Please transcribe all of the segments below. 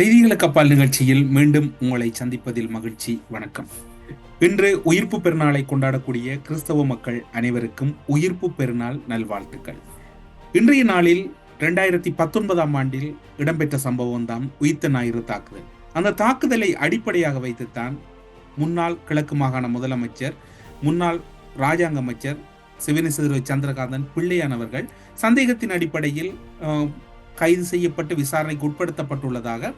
செய்திகளுக்கு அப்பால் நிகழ்ச்சியில் மீண்டும் உங்களை சந்திப்பதில் மகிழ்ச்சி. வணக்கம். இன்று உயிர்ப்பு பெருநாளை கொண்டாடக்கூடிய கிறிஸ்தவ மக்கள் அனைவருக்கும் உயிர்ப்பு பெருநாள் நல்வாழ்த்துக்கள். இன்றைய நாளில் இரண்டாயிரத்தி பத்தொன்பதாம் ஆண்டில் இடம்பெற்ற சம்பவம் தான் உயிர்த்த ஞாயிறு தாக்குதல். அந்த தாக்குதலை அடிப்படையாக வைத்துத்தான் முன்னாள் கிழக்கு மாகாண முதலமைச்சர் முன்னாள் ராஜாங்க அமைச்சர் சிவனேஸ்வர சந்திரகாந்தன் பிள்ளையானவர்கள் சந்தேகத்தின் அடிப்படையில் கைது செய்யப்பட்டு விசாரணைக்கு உட்படுத்தப்பட்டுள்ளதாக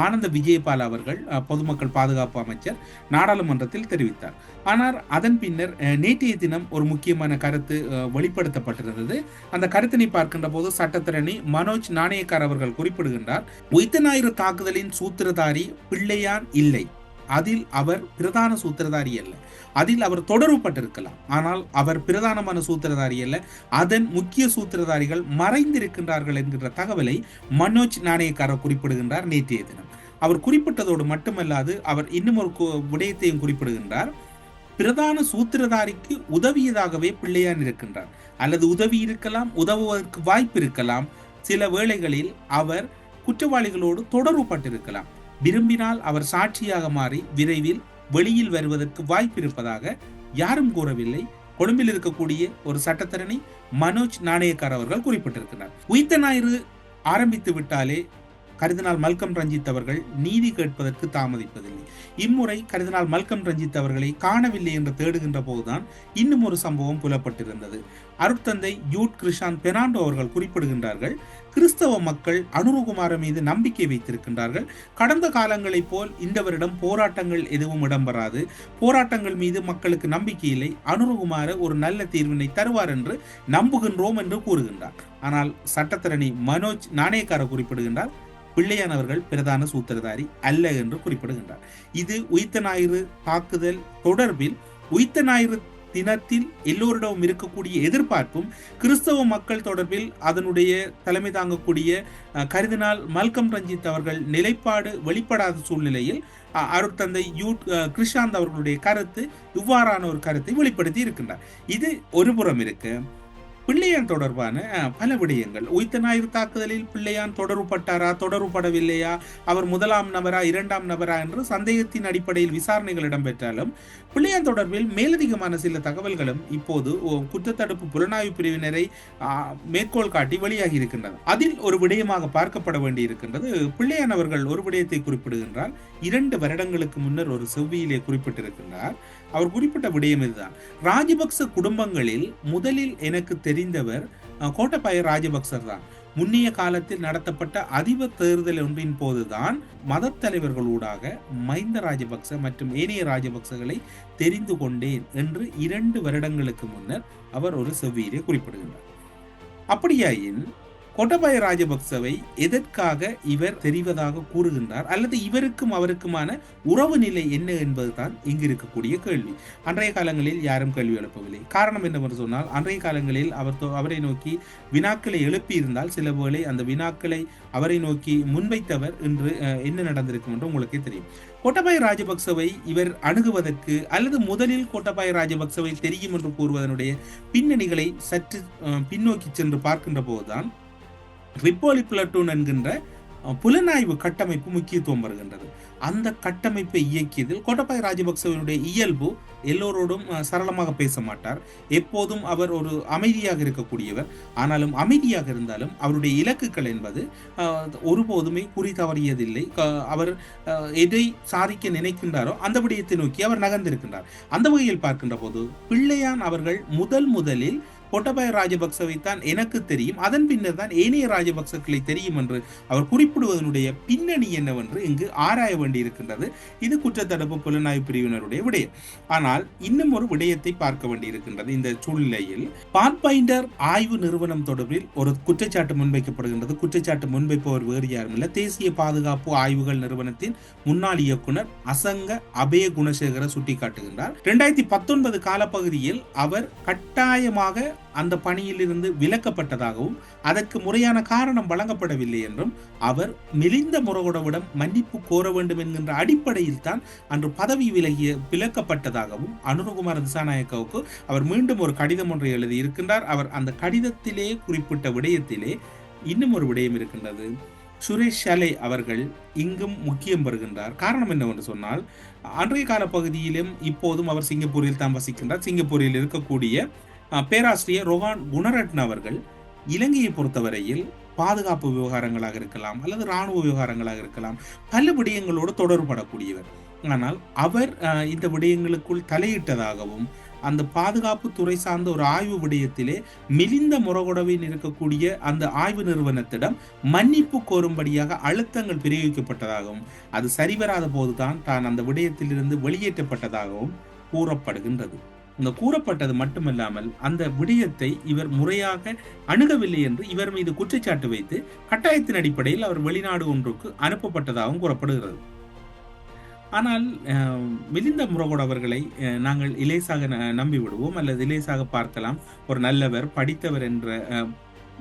ஆனந்த விஜயபால் அவர்கள் பொதுமக்கள் பாதுகாப்பு அமைச்சர் நாடாளுமன்றத்தில் தெரிவித்தார். ஆனால் அதன் பின்னர் நேற்றைய தினம் ஒரு முக்கியமான கருத்து வெளிப்படுத்தப்பட்டிருந்தது. அந்த கருத்தினை பார்க்கின்ற போது சட்டத்திரணி மனோஜ் நாணயக்கார் அவர்கள் குறிப்பிடுகின்றார் உயிர்த்த ஞாயிறு தாக்குதலின் சூத்திரதாரி பிள்ளையான் இல்லை. அதில் அவர் பிரதான சூத்திரதாரி அல்ல. அதில் அவர் தொடர்புபட்டிருக்கலாம். ஆனால் அவர் பிரதானமான சூத்திரதாரி அல்ல. அதன் முக்கிய சூத்திரதாரிகள் மறைந்திருக்கின்றார்கள் என்கின்ற தகவலை மனோஜ் நாணயக்காரர் குறிப்பிடுகின்றார் நேற்றைய தினம். அவர் குறிப்பிட்டதோடு மட்டுமல்லாது அவர் இன்னும் ஒரு விடயத்தையும் குறிப்பிடுகின்றார். பிரதான சூத்திரதாரிக்கு உதவியதாகவே பிள்ளையான் இருக்கின்றார். அல்லது உதவி இருக்கலாம் உதவுவதற்கு வாய்ப்பு இருக்கலாம். சில வேளைகளில் அவர் குற்றவாளிகளோடு தொடர்புபட்டிருக்கலாம். விரும்பினால் அவர் சாட்சியாக மாறி விரைவில் வெளியில் வருவதற்கு வாய்ப்பு இருப்பதாக யாரும் கூறவில்லை. கொழும்பில் இருக்கக்கூடிய ஒரு சட்டத்தரணி மனோஜ் நாணயக்கார் அவர்கள் குறிப்பிட்டிருக்கிறார். உயிர்த்த ஞாயிறு ஆரம்பித்து விட்டாலே கருதினால் மல்கம் ரஞ்சித் அவர்கள் நீதி கேட்பதற்கு தாமதிப்பதில்லை. இம்முறை கருதினால் மல்கம் ரஞ்சித் அவர்களை காணவில்லை என்று தேடுகின்ற போதுதான் இன்னும் ஒரு சம்பவம் புலப்பட்டிருந்தது. அருட்தந்தை யூட் கிருஷாந்த் பெர்னாண்டோ அவர்கள் குறிப்பிடுகின்றார்கள் கிறிஸ்தவ மக்கள் அனுருகுமார மீது நம்பிக்கை வைத்திருக்கின்றார்கள். கடந்த காலங்களைப் போல் இந்த வருடம் போராட்டங்கள் எதுவும் இடம்பெறாது. போராட்டங்கள் மீது மக்களுக்கு நம்பிக்கை இல்லை. அனுருகுமார ஒரு நல்ல தீர்வினை தருவார் என்று நம்புகின்றோம் என்று கூறுகின்றார். ஆனால் சட்டத்தரணி மனோஜ் நாணயக்கார குறிப்பிடுகின்றார் பிள்ளையானவர்கள் பிரதான சூத்திரதாரி அல்ல என்று குறிப்பிடுகின்றார். இது உயித்த ஞாயிறு தாக்குதல் தொடர்பில் உயித்த ஞாயிறு தினத்தில் எல்லோரிடமும் இருக்கக்கூடிய எதிர்பார்ப்பும் கிறிஸ்தவ மக்கள் தொடர்பில் அதனுடைய தலைமை தாங்கக்கூடிய கருதினால் மல்கம் ரஞ்சித் அவர்கள் நிலைப்பாடு வெளிப்படாத சூழ்நிலையில் அருட்தந்தை யூட் கிருஷாந்த் அவர்களுடைய கருத்து இவ்வாறான ஒரு கருத்தை வெளிப்படுத்தி இருக்கின்றார். இது ஒரு புறம் இருக்கு. பிள்ளையான் தொடர்பான பல விடயங்கள். உயிர்த்த ஞாயிறு தாக்குதலில் பிள்ளையான் தொடர்புபட்டாரா தொடர்புபடவில்லையா? அவர் முதலாம் நபரா இரண்டாம் நபரா என்று சந்தேகத்தின் அடிப்படையில் விசாரணைகள் இடம்பெற்றாலும் பிள்ளையான் தொடர்பில் மேலதிகமான சில தகவல்களும் இப்போது ஓ, குற்றத்தடுப்பு புலனாய்வு பிரிவினரை மேற்கோள் காட்டி வெளியாகி இருக்கின்றது அதில் ஒரு விடயமாக பார்க்கப்பட வேண்டியிருக்கின்றது பிள்ளையான் அவர்கள் ஒரு விடயத்தை குறிப்பிடுகின்றார். இரண்டு வருடங்களுக்கு முன்னர் ஒரு செவ்வியிலே குறிப்பிட்டிருக்கின்றார். அவர் குறிப்பிட்ட விடயம் இதுதான். ராஜபக்ச குடும்பங்களில் முதலில் எனக்கு தெரிந்தவர் அஹ், கோட்டபாய ராஜபக்சர் தான். முன்னைய காலத்தில் நடத்தப்பட்ட அதிபர் தேர்தல் ஒன்றின் போதுதான் மத தலைவர்களூடாக மைந்த ராஜபக்ச மற்றும் ஏனைய ராஜபக்சகளை தெரிந்து கொண்டேன் என்று இரண்டு வருடங்களுக்கு முன்னர் அவர் ஒரு செவ்வியிலே குறிப்பிடுகின்றார். அப்படியாயின் கோட்டபாய ராஜபக்சவை எதற்காக இவர் தெரிவதாக கூறுகின்றார் அல்லது இவருக்கும் அவருக்குமான உறவு நிலை என்ன என்பதுதான் இங்கு இருக்கக்கூடிய கேள்வி. அன்றைய காலங்களில் யாரும் கேள்வி எழுப்பவில்லை. காரணம் என்னவென்று சொன்னால் அன்றைய காலங்களில் அவர் அவரை நோக்கி வினாக்களை எழுப்பியிருந்தால் சில வேளை அந்த வினாக்களை அவரை நோக்கி முன்வைத்தவர் என்று என்ன நடந்திருக்கும் என்று உங்களுக்கே தெரியும். கோட்டபாய ராஜபக்சவை இவர் அணுகுவதற்கு அல்லது முதலில் கோட்டபாய ராஜபக்சவை தெரியும் என்று கூறுவதனுடைய பின்னணிகளை சற்று பின்னோக்கி சென்று பார்க்கின்ற போதுதான் ரிப்போலி பிளட்டூன் என்கின்ற புலனாய்வு கட்டமைப்பு முக்கியத்துவம் வருகின்றது அந்த கட்டமைப்பை இயக்கியதில் கோட்டபாய ராஜபக்சவனுடைய இயல்பு எல்லோரோடும் சரளமாக பேச மாட்டார். எப்போதும் அவர் ஒரு அமைதியாக இருக்கக்கூடியவர். ஆனாலும் அமைதியாக இருந்தாலும் அவருடைய இலக்குகள் என்பது ஒருபோதுமே குறி தவறியதில்லை. அவர் எதை சாதிக்க நினைக்கின்றாரோ அந்த விடயத்தை நோக்கி அவர் நகர்ந்திருக்கின்றார். அந்த வகையில் பார்க்கின்ற போது பிள்ளையான் அவர்கள் முதல் முதலில் கோட்டபாய ராஜபக்சவை தான் எனக்கு தெரியும். அதன் பின்னர் தான் ஏனைய ராஜபக்சக்களை தெரியும் என்று அவர் குறிப்பிடுவதனுடைய பின்னணி என்னவென்று இங்கு ஆராய வேண்டியிருக்கின்றது. இது குற்றத்தடுப்பு புலனாய்வு பிரிவினருடைய விடயம். ஆனால் இன்னும் ஒரு விடயத்தை பார்க்க வேண்டியிருக்கின்றது. இந்த சூழ்நிலையில் பாத்பைண்டர் ஆய்வு நிறுவனம் தொடர்பில் ஒரு குற்றச்சாட்டு முன்வைக்கப்படுகின்றது. குற்றச்சாட்டு முன்வைப்பவர் வேறு யாரும் இல்லை தேசிய பாதுகாப்பு ஆய்வுகள் நிறுவனத்தின் முன்னாள் இயக்குனர் அசங்க அபய குணசேகர சுட்டிக்காட்டுகின்றார். இரண்டாயிரத்தி பத்தொன்பது காலப்பகுதியில் அவர் கட்டாயமாக அந்த பணியிலிருந்து விலக்கப்பட்டதாகவும் அதற்கு முறையான காரணம் வழங்கப்படவில்லை என்றும் அவர் மெலிந்த முறகுடவிடம் மன்னிப்பு கோர வேண்டும் என்கின்ற அடிப்படையில் தான் அன்று பதவி விலகிய விலக்கப்பட்டதாகவும் அனுரகுமார் திசாநாயக்காவுக்கு அவர் மீண்டும் ஒரு கடிதம் ஒன்றை எழுதி இருக்கின்றார் அவர் அந்த கடிதத்திலே குறிப்பிட்ட விடயத்திலே இன்னும் ஒரு விடயம் இருக்கின்றது. சுரேஷ் ஷாலே அவர்கள் இங்கும் முக்கியம் பெறுகின்றார் காரணம் என்னவென்று சொன்னால் அன்றைய கால பகுதியிலும் இப்போதும் அவர் சிங்கப்பூரில் தான் வசிக்கின்றார். சிங்கப்பூரில் இருக்கக்கூடிய பேராசிரியர் ரொஹான் குணரட்ன அவர்கள் இலங்கையை பொறுத்தவரையில் பாதுகாப்பு விவகாரங்களாக இருக்கலாம் அல்லது இராணுவ விவகாரங்களாக இருக்கலாம் பல விடயங்களோடு தொடர்படக்கூடியவர். ஆனால் அவர் இந்த விடயங்களுக்குள் தலையிட்டதாகவும் அந்த பாதுகாப்பு துறை சார்ந்த ஒரு ஆய்வு விடயத்திலே மிலிந்த முறகுடவில் இருக்கக்கூடிய அந்த ஆய்வு நிறுவனத்திடம் மன்னிப்பு கோரும்படியாக அழுத்தங்கள் பிரயோகிக்கப்பட்டதாகவும் அது சரிவராத போதுதான் தான் அந்த விடயத்திலிருந்து வெளியேற்றப்பட்டதாகவும் கூறப்படுகின்றது. இந்த கூறப்பட்டது மட்டுமல்லாமல் அந்த விடயத்தை இவர் முறையாக அணுகவில்லை என்று இவர் மீது குற்றச்சாட்டு வைத்து கட்டாயத்தின் அடிப்படையில் அவர் வெளிநாடு ஒன்றுக்கு அனுப்பப்பட்டதாகவும் கூறப்படுகிறது. ஆனால் அஹ், மிலிந்த முரகோட அவர்களை அஹ், நாங்கள் இலேசாக நம்பிவிடுவோம் நம்பி விடுவோம் அல்லது இலேசாக பார்க்கலாம். ஒரு நல்லவர் படித்தவர் என்ற அஹ்,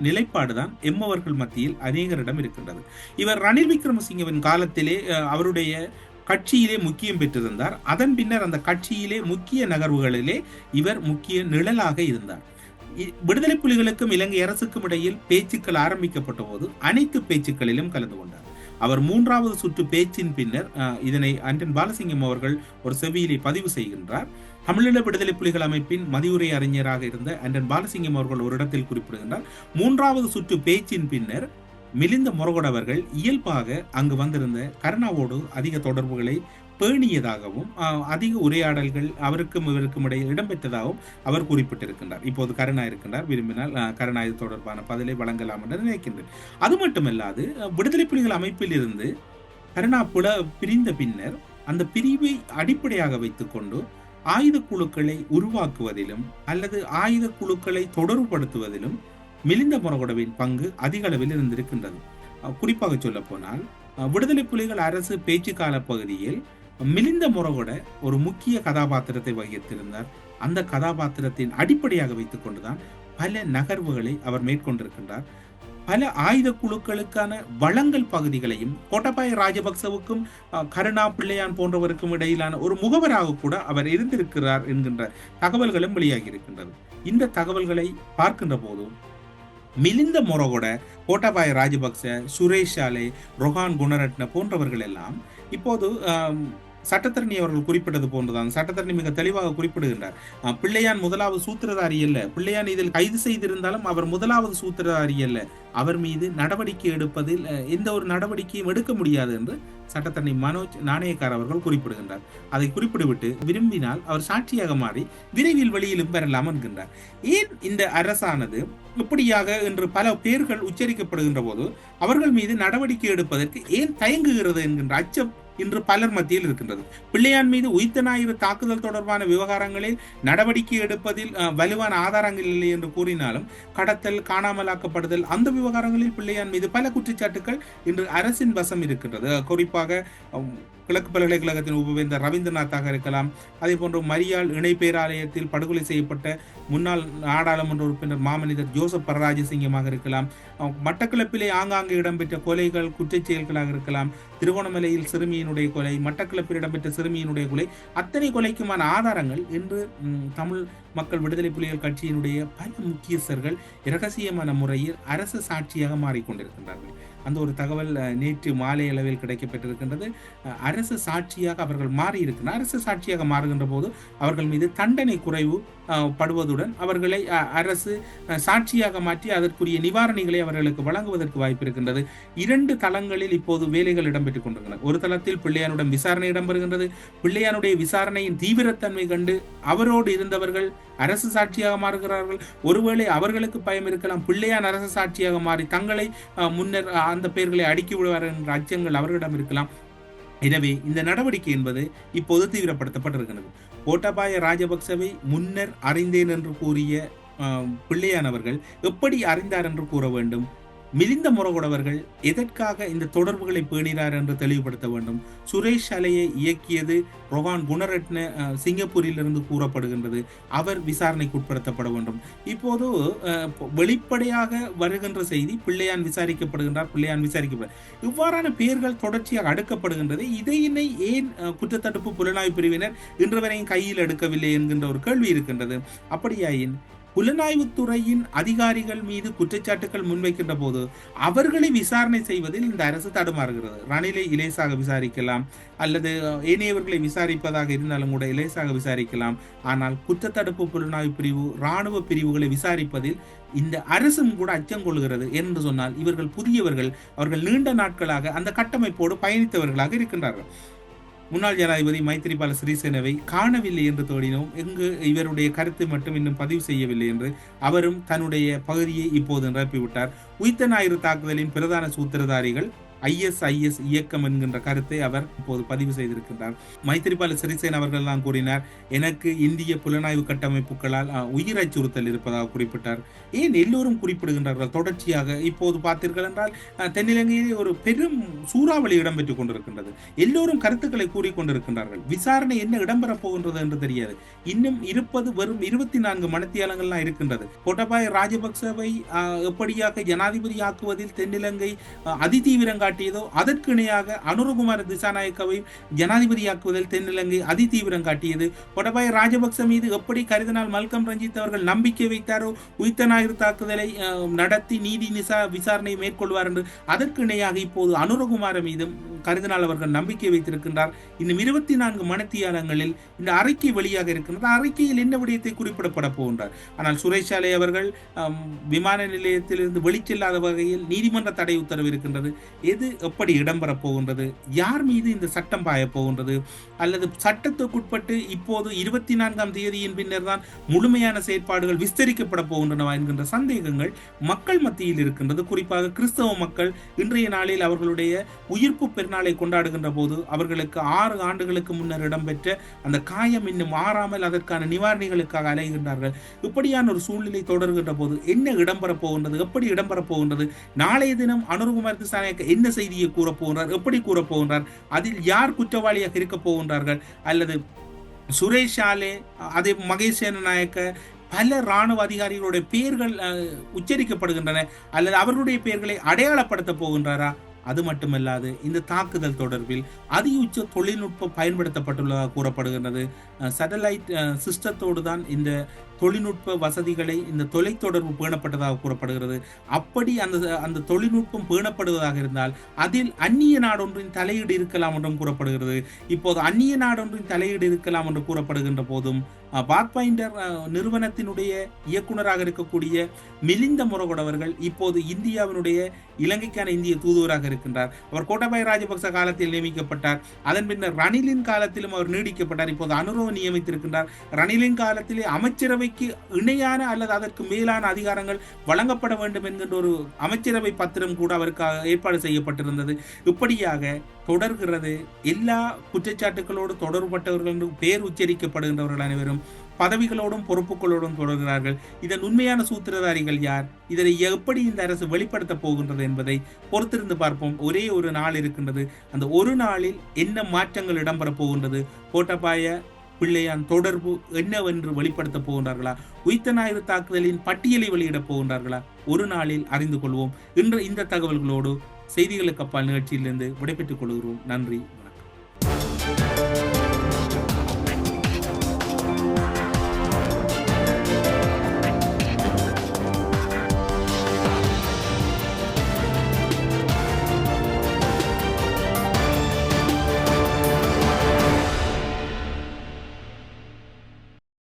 நிலைப்பாடுதான் எம்மவர்கள் மத்தியில் அநேகரிடம் இருக்கின்றது. இவர் ரணில் விக்ரமசிங்கவின் காலத்திலே அவருடைய கட்சியிலே முக்கியம் பெற்றிருந்தார். அதன் பின்னர் அந்த கட்சியிலே முக்கிய நகர்வுகளிலே இவர் முக்கிய நிழலாக இருந்தார். இ- விடுதலை புலிகளுக்கும் இலங்கை அரசுக்கும் இடையில் பேச்சுக்கள் ஆரம்பிக்கப்பட்ட போது அனைத்து பேச்சுக்களிலும் கலந்து கொண்டார். அவர் மூன்றாவது சுற்று பேச்சின் பின்னர் இதனை அண்டன் பாலசிங்கம் அவர்கள் ஒரு செவியிலே பதிவு செய்கின்றார். தமிழீழ விடுதலை புலிகள் அமைப்பின் மதியுரை அறிஞராக இருந்த அண்டன் பாலசிங்கம் அவர்கள் ஒரு இடத்தில் குறிப்பிடுகின்றார். மூன்றாவது சுற்று பேச்சின் பின்னர் மிலிந்த முரகொட அவர்கள் இயல்பாக அங்கு வந்திருந்த கருணாவோடு அதிக தொடர்புகளை பேணியதாகவும் அஹ், அதிக உரையாடல்கள் அவருக்கும் இவருக்கும் இடையில் இடம்பெற்றதாகவும் அவர் குறிப்பிட்டிருக்கின்றார். இப்போது கருணா இருக்கின்றார். விரும்பினால் கருணா இது தொடர்பான பதிலை வழங்கலாம் என்று நினைக்கின்றேன். அது மட்டுமல்லாது விடுதலை புலிகள் அமைப்பில் இருந்து கருணா புல பிரிந்த பின்னர் அந்த பிரிவை அடிப்படையாக வைத்துக்கொண்டு ஆயுத குழுக்களை உருவாக்குவதிலும் அல்லது ஆயுத குழுக்களை தொடர்புபடுத்துவதிலும் மிலிந்த முரகொடவின் பங்கு அதிக அளவில் இருந்திருக்கின்றது. குறிப்பாக சொல்ல போனால் விடுதலை புலிகள் அரசு பேச்சு கால பகுதியில் மிலிந்த முரகொட ஒரு முக்கிய கதாபாத்திரத்தை வகித்திருந்தார். அந்த கதாபாத்திரத்தின் அடிப்படையாக வைத்துக் கொண்டுதான் பல நகர்வுகளை அவர் மேற்கொண்டிருக்கின்றார். பல ஆயுத குழுக்களுக்கான வளங்கள் பகுதிகளையும் கோட்டபாய ராஜபக்சவுக்கும் அஹ், கருணா பிள்ளையான் போன்றவருக்கும் இடையிலான ஒரு முகவராக கூட அவர் இருந்திருக்கிறார் என்கின்ற தகவல்களும் வெளியாகி இருக்கின்றது. இந்த தகவல்களை பார்க்கின்ற போதும் மிலிந்த மொரகொட கோட்டாபாய ராஜபக்ச சுரேஷ் சாலே ரொஹான் குணரட்ன போன்றவர்கள் எல்லாம் இப்போது சட்டத்தரணி அவர்கள் குறிப்பிட்டது போன்றுதான். சட்டத்தரணி மிக தெளிவாக குறிப்பிடுகின்றார். பிள்ளையான் முதலாவது சூத்திரதாரி அல்ல. பிள்ளையான் இதில் கைது செய்திருந்தாலும் அவர் முதலாவது சூத்திரதாரி அல்ல. அவர் மீது நடவடிக்கை எடுப்பதில் எந்த ஒரு நடவடிக்கையும் எடுக்க முடியாது என்று சட்டத்தரணி மனோஜ் நாணயக்கார் அவர்கள் குறிப்பிடுகின்றார். அதை குறிப்பிட்டுவிட்டு விரும்பினால் அவர் சாட்சியாக மாறி விரைவில் வெளியிலும் பெறலாம் என்கின்றார். ஏன் இந்த அரசானது இப்படியாக என்று பல பேர்கள் உச்சரிக்கப்படுகின்ற போது அவர்கள் மீது நடவடிக்கை எடுப்பதற்கு ஏன் தயங்குகிறது என்கின்ற அச்சம் இன்று பலர் மத்தியில் இருக்கின்றது. பிள்ளையான் மீது உயிர்த்த ஞாயிறு தாக்குதல் தொடர்பான விவகாரங்களில் நடவடிக்கை எடுப்பதில் வலுவான ஆதாரங்கள் இல்லை என்று கூறினாலும் கடத்தல் காணாமலாக்கப்படுதல் அந்த விவகாரங்களில் பிள்ளையான் மீது பல குற்றச்சாட்டுகள் இன்று அரசின் வசம் இருக்கின்றது. குறிப்பாக கிழக்கு பல்கலைக்கழகத்தின் உபவேந்தர் ரவீந்திரநாத்தாக இருக்கலாம். அதே போன்று மரியாள் இணை பேராலயத்தில் படுகொலை செய்யப்பட்ட முன்னாள் நாடாளுமன்ற உறுப்பினர் மாமனிதர் ஜோசப் பரராஜசிங்கமாக இருக்கலாம். அஹ், மட்டக்களப்பிலே ஆங்காங்கே இடம்பெற்ற கொலைகள் குற்றச் செயல்களாக இருக்கலாம். திருகோணமலையில் சிறுமியினுடைய கொலை மட்டக்களப்பில் இடம்பெற்ற சிறுமியினுடைய கொலை அத்தனை கொலைக்குமான ஆதாரங்கள் இன்று தமிழ் மக்கள் விடுதலை புலிகள் கட்சியினுடைய பல முக்கியஸ்தர்கள் இரகசியமான முறையில் அரசு சாட்சியாக மாறிக்கொண்டிருக்கின்றார்கள். அந்த ஒரு தகவல் நேற்று மாலை அளவில் கிடைக்கப்பட்டிருக்கின்றது. அரசு சாட்சியாக அவர்கள் மாறி அரசு சாட்சியாக மாறுகின்ற போது அவர்கள் மீது தண்டனை குறைவு படுவதுடன் அவர்களை அரசு சாட்சியாக மாற்றி அதற்குரிய நிவாரணிகளை அவர்களுக்கு வழங்குவதற்கு வாய்ப்பு இருக்கின்றது இரண்டு தளங்களில் இப்போது வேலைகள் இடம்பெற்றுக் கொண்டிருக்கின்றன. ஒரு தளத்தில் பிள்ளையானுடன் விசாரணை இடம்பெறுகின்றது. பிள்ளையானுடைய விசாரணையின் தீவிரத்தன்மை கண்டு அவரோடு இருந்தவர்கள் அரசு சாட்சியாக மாறுகிறார்கள். ஒருவேளை அவர்களுக்கு பயம் இருக்கலாம். பிள்ளையான் அரசு சாட்சியாக மாறி தங்களை முன்னர் அந்த பெயர்களை அடுக்கி விடுவார் என்ற அச்சங்கள் அவர்களிடம் இருக்கலாம். எனவே இந்த நடவடிக்கை என்பது இப்போது தீவிரப்படுத்தப்பட்டிருக்கிறது. கோட்டாபாய ராஜபக்சவை முன்னர் அறிந்தேன் என்று கூறிய பிள்ளையானவர்கள் எப்படி அறிந்தார் என்று கூற வேண்டும்? மிலிந்த முறகுடவர்கள் எதற்காக இந்த தொடர்புகளை பேணினார் என்று தெளிவுபடுத்த வேண்டும்? சுரேஷ் அலையை இயக்கியது ரொஹான் குணரட்ன சிங்கப்பூரிலிருந்து கூறப்படுகின்றது. அவர் விசாரணைக்கு உட்படுத்தப்பட வேண்டும். இப்போது வெளிப்படையாக வருகின்ற செய்தி பிள்ளையான் விசாரிக்கப்படுகின்றார் பிள்ளையான் விசாரிக்கப்பட இவ்வாறான பெயர்கள் தொடர்ச்சியாக அடுக்கப்படுகின்றது. இதையினை ஏன் குற்றத்தடுப்பு புலனாய்வு பிரிவினர் இன்று வரையும் கையில் எடுக்கவில்லை என்கின்ற ஒரு கேள்வி இருக்கின்றது. அப்படியாயின் புலனாய்வுத்துறையின் அதிகாரிகள் மீது குற்றச்சாட்டுகள் முன்வைக்கின்ற போது அவர்களை விசாரணை செய்வதில் இந்த அரசு தடுமாறுகிறது. ரணிலை இலேசாக விசாரிக்கலாம். அல்லது ஏனையவர்களை விசாரிப்பதாக இருந்தாலும் கூட இலேசாக விசாரிக்கலாம். ஆனால் குற்றத்தடுப்பு புலனாய்வு பிரிவு இராணுவ பிரிவுகளை விசாரிப்பதில் இந்த அரசும் கூட அச்சம் கொள்கிறது என்று சொன்னால் இவர்கள் புதியவர்கள் அவர்கள் நீண்ட நாட்களாக அந்த கட்டமைப்போடு பயணித்தவர்களாக இருக்கின்றார்கள். முன்னாள் ஜனாதிபதி மைத்திரிபால சிறிசேனவை காணவில்லை என்று தோடினோம். இங்கு இவருடைய கருத்தை மட்டும் இன்னும் பதிவு செய்யவில்லை என்று அவரும் தன்னுடைய பகுதியை இப்போது நிரப்பிவிட்டார். உயித்த ஞாயிறு தாக்குதலின் பிரதான சூத்திரதாரிகள் ஐஎஸ்ஐஎஸ் இயக்கம் என்கின்ற கருத்தை அவர் இப்போது பதிவு செய்திருக்கின்றார். மைத்திரிபால சிறிசேன அவர்கள்லாம் கூறினார் எனக்கு இந்திய புலனாய்வு கட்டமைப்புகளால் உயிர் அச்சுறுத்தல் இருப்பதாக குறிப்பிட்டார். ஏன் எல்லோரும் குறிப்பிடுகின்றார்கள்? தொடர்ச்சியாக இப்போது பார்த்தீர்கள் என்றால் தென்னிலங்கையிலே ஒரு பெரும் சூறாவளி இடம்பெற்றுக் கொண்டிருக்கின்றது. எல்லோரும் கருத்துக்களை கூறிக்கொண்டிருக்கின்றார்கள் விசாரணை என்ன இடம்பெறப் போகின்றது என்று தெரியாது. இன்னும் இருப்பது வெறும் இருபத்தி நான்கு மனத்தியாலங்கள்லாம் இருக்கின்றது. கோட்டபாய ராஜபக்சவை எப்படியாக ஜனாதிபதி ஆக்குவதில் தென்னிலங்கை அதிதீவிரம் காட்டியதோ அதற்கு இணையாக அனுரகுமார திசாநாயக்கவையும் ஜனாதிபதியாக்குவதில் தென்னிலங்கை அதிதீவிரம் காட்டியது. கொடபாய ராஜபக்ச மீது எப்படி கருதினால் மல்கம் ரஞ்சித் அவர்கள் நம்பிக்கை வைத்தாரோ உயிர்த்த ஞாயிறு தாக்குதலை நடத்தி நீதி நிசா விசாரணை மேற்கொள்வார் என்று அதற்கு இணையாக இப்போது அனுரகுமார மீதும் கருதினால் அவர்கள் நம்பிக்கை வைத்திருக்கின்றார். இன்னும் இருபத்தி நான்கு மனத்தியாலங்களில் இந்த அறிக்கை வெளியாக இருக்கின்றது. அறிக்கையில் என்ன விடயத்தை குறிப்பிடப்பட போகின்றார்? ஆனால் சுரேஷாலை அவர்கள் விமான நிலையத்திலிருந்து வெளிச்செல்லாத வகையில் நீதிமன்ற தடை உத்தரவு இருக்கின்றது. எது எப்படி இடம்பெறப் போகின்றது? யார் மீது இந்த சட்டம் பாய போகின்றது? அல்லது சட்டத்துக்குட்பட்டு இப்போது இருபத்தி நான்காம் தேதியின் பின்னர் தான் முழுமையான செயற்பாடுகள் விஸ்தரிக்கப்பட போகின்றனவா என்கின்ற சந்தேகங்கள் மக்கள் மத்தியில் இருக்கின்றது. குறிப்பாக கிறிஸ்தவ மக்கள் இன்றைய நாளில் அவர்களுடைய உயிர்ப்பு பெண் நாளை கொண்டாடுகின்ற போது அவர்களுக்கு ஆறு ஆண்டுகளுக்கு முன்னர் இடம்பெற்ற அந்த காயம் இன்னும் மாறாமல் அதற்கான நிவாரணிகளுக்காக அலைகின்றார்கள். இப்படியான ஒரு சூழ்நிலை தொடர்கின்ற போது என்ன இடம்பெறப் போகின்றது? எப்படி இடம்பெறப் போகின்றது? நாளைய தினம் அனுர்குமார் கிருஷ்ணாயக்க என்ன செய்தியை கூறப் போகின்றார்? எப்படி கூறப் போகின்றார்? அதில் யார் குற்றவாளியாக இருக்கப் போகின்றார்கள்? அல்லது சுரேஷ் ஆலே அதே மகேசேன நாயக்க பல இராணுவ அதிகாரிகளுடைய பெயர்கள் உச்சரிக்கப்படுகின்றன. அல்லது அவர்களுடைய பெயர்களை அடையாளப்படுத்த போகின்றாரா? அது மட்டுமல்லாது இந்த தாக்குதல் தொடர்பில் அதியுச்ச தொழில்நுட்பம் பயன்படுத்தப்பட்டுள்ளதாக கூறப்படுகின்றது. சேட்டலைட் சிஸ்டத்தோடு தான் இந்த தொழில்நுட்ப வசதிகளை இந்த தொலைத்தொடர்பு பேணப்பட்டதாக கூறப்படுகிறது. அப்படி அந்த அந்த தொழில்நுட்பம் பேணப்படுவதாக இருந்தால் அதில் அந்நிய நாடொன்றின் தலையீடு இருக்கலாம் என்றும் கூறப்படுகிறது. இப்போது அந்நிய நாடொன்றின் தலையீடு இருக்கலாம் என்று கூறப்படுகின்ற போதும் பாத்பைண்டர் நிறுவனத்தினுடைய இயக்குநராக இருக்கக்கூடிய மிலிந்த முரகொடவர்கள் இப்போது இந்தியாவினுடைய இலங்கைக்கான இந்திய தூதுவராக இருக்கின்றார். அவர் கோட்டபாய ராஜபக்ச காலத்தில் நியமிக்கப்பட்டார். அதன் பின்னர் ரணிலின் காலத்திலும் அவர் நீடிக்கப்பட்டார். இப்போது அனுரவ நியமித்திருக்கின்றார். ரணிலின் காலத்திலே அமைச்சரவைக்கு இணையான அல்லது அதற்கு மேலான அதிகாரங்கள் வழங்கப்பட வேண்டும் என்கின்ற ஒரு அமைச்சரவை பத்திரம் கூட அவருக்கு ஏற்பாடு செய்யப்பட்டிருந்தது. இப்படியாக தொடர்கிறது. எல்லா குற்றச்சாட்டுகளோடு தொடர்பட்டவர்கள் பெயர் உச்சரிக்கப்படுகின்றவர்கள் அனைவரும் பதவிகளோடும் பொறுப்புகளோடும் தொடர்கிறார்கள். இதன் உண்மையான சூத்திரதாரிகள் யார்? இதனை எப்படி இந்த அரசு வெளிப்படுத்த போகின்றது என்பதை பொறுத்திருந்து பார்ப்போம். ஒரே ஒரு நாள் இருக்கின்றது. அந்த ஒரு நாளில் என்ன மாற்றங்கள் இடம்பெற போகின்றது? கோட்டபாய பிள்ளையான் தொடர்பு என்னவென்று வெளிப்படுத்த போகின்றார்களா? உயித்த ஞாயிறு தாக்குதலின் பட்டியலை வெளியிடப் போகின்றார்களா? ஒரு நாளில் அறிந்து கொள்வோம். இன்று இந்த தகவல்களோடு செய்திகளுக்கு அப்பால் நிகழ்ச்சியிலிருந்து விடைபெற்றுக் கொள்கிறோம். நன்றி.